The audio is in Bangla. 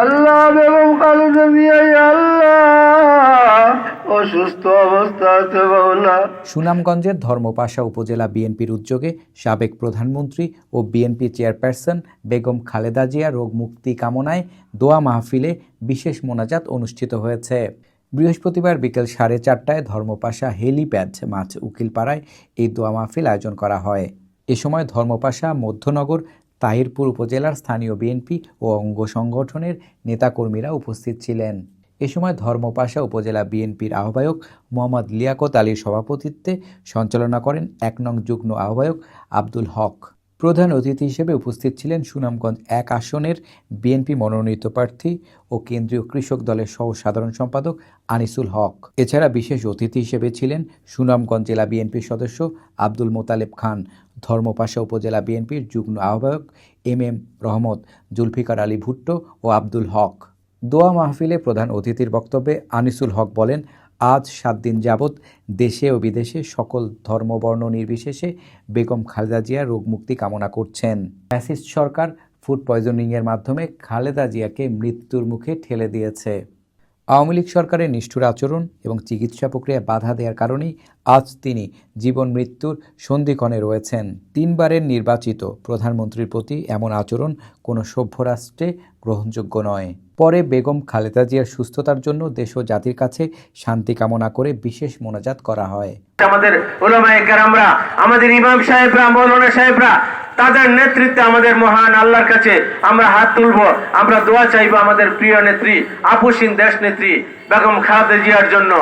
আল্লাহ বেগম খালেদা জিয়া আল্লাহ। সুনামগঞ্জের ধর্মপাশা উপজেলা বিএনপির উদ্যোগে সাবেক প্রধানমন্ত্রী ও বিএনপি চেয়ারপারসন বেগম খালেদা জিয়া রোগ মুক্তি কামনায় দোয়া মাহফিলে বিশেষ মোনাজাত অনুষ্ঠিত হয়েছে। বৃহস্পতিবার বিকেল সাড়ে চারটায় ধর্মপাশা হেলিপ্যাড মাঠ উকিলপাড়ায় এই দোয়া মাহফিল আয়োজন করা হয়। এ সময় ধর্মপাশা মধ্যনগর তাহিরপুর উপজেলার স্থানীয় বিএনপি ও অঙ্গ সংগঠনের নেতাকর্মীরা উপস্থিত ছিলেন। এ সময় ধর্মপাশা উপজেলা বিএনপির আহ্বায়ক মোহাম্মদ লিয়াকত আলীর সভাপতিত্বে সঞ্চালনা করেন এক নং যুগ্ম আহ্বায়ক আব্দুল হক। প্রধান অতিথি হিসেবে উপস্থিত ছিলেন সুনামগঞ্জ এক আসনের বিএনপি মনোনীত প্রার্থী ও কেন্দ্রীয় কৃষক দলের সহ সাধারণ সম্পাদক আনিসুল হক। এছাড়া বিশেষ অতিথি হিসেবে ছিলেন সুনামগঞ্জ জেলা বিএনপির সদস্য আব্দুল মোতালেব খান। ধর্মপাশা উপজেলা বিএনপির যুগ্ম আহ্বায়ক এম এম রহমত, জুলফিকার আলী ভুট্টো ও আব্দুল হক। দোয়া মাহফিলে প্রধান অতিথির বক্তব্যে আনিসুল হক বলেন, আজ সাত দিন যাবৎ দেশে ও বিদেশে সকল ধর্মবর্ণ নির্বিশেষে বেগম খালেদা জিয়া রোগমুক্তি কামনা করছেন। ফ্যাসিস্ট সরকার ফুড পয়জনিংয়ের মাধ্যমে খালেদা জিয়াকে মৃত্যুর মুখে ঠেলে দিয়েছে। আওয়ামী লীগ সরকারের নিষ্ঠুর আচরণ এবং চিকিৎসা প্রক্রিয়ায় বাধা দেওয়ার কারণেই আজ তিনি জীবন মৃত্যুর সন্ধিক্ষণে রয়েছেন। তিনবারের নির্বাচিত প্রধানমন্ত্রীর প্রতি এমন আচরণ কোনো সভ্য রাষ্ট্রে গ্রহণযোগ্য নয়। পরে বেগম খালেদা জিয়ার সুস্থতার জন্য দেশ ও জাতির কাছে শান্তি কামনা করে বিশেষ মোনাজাত করা হয়। আমাদের ওলামায়ে কেরামরা, আমাদের ইমাম সাহেবরা, মৌলানা সাহেবরা তাদের নেতৃত্বে আমাদের মহান আল্লাহর কাছে আমরা হাত তুলব। আমরা দোয়া চাইব আমাদের প্রিয় নেত্রী, আপুসিন দেশ নেত্রী বেগম খালেদা জিয়ার জন্য।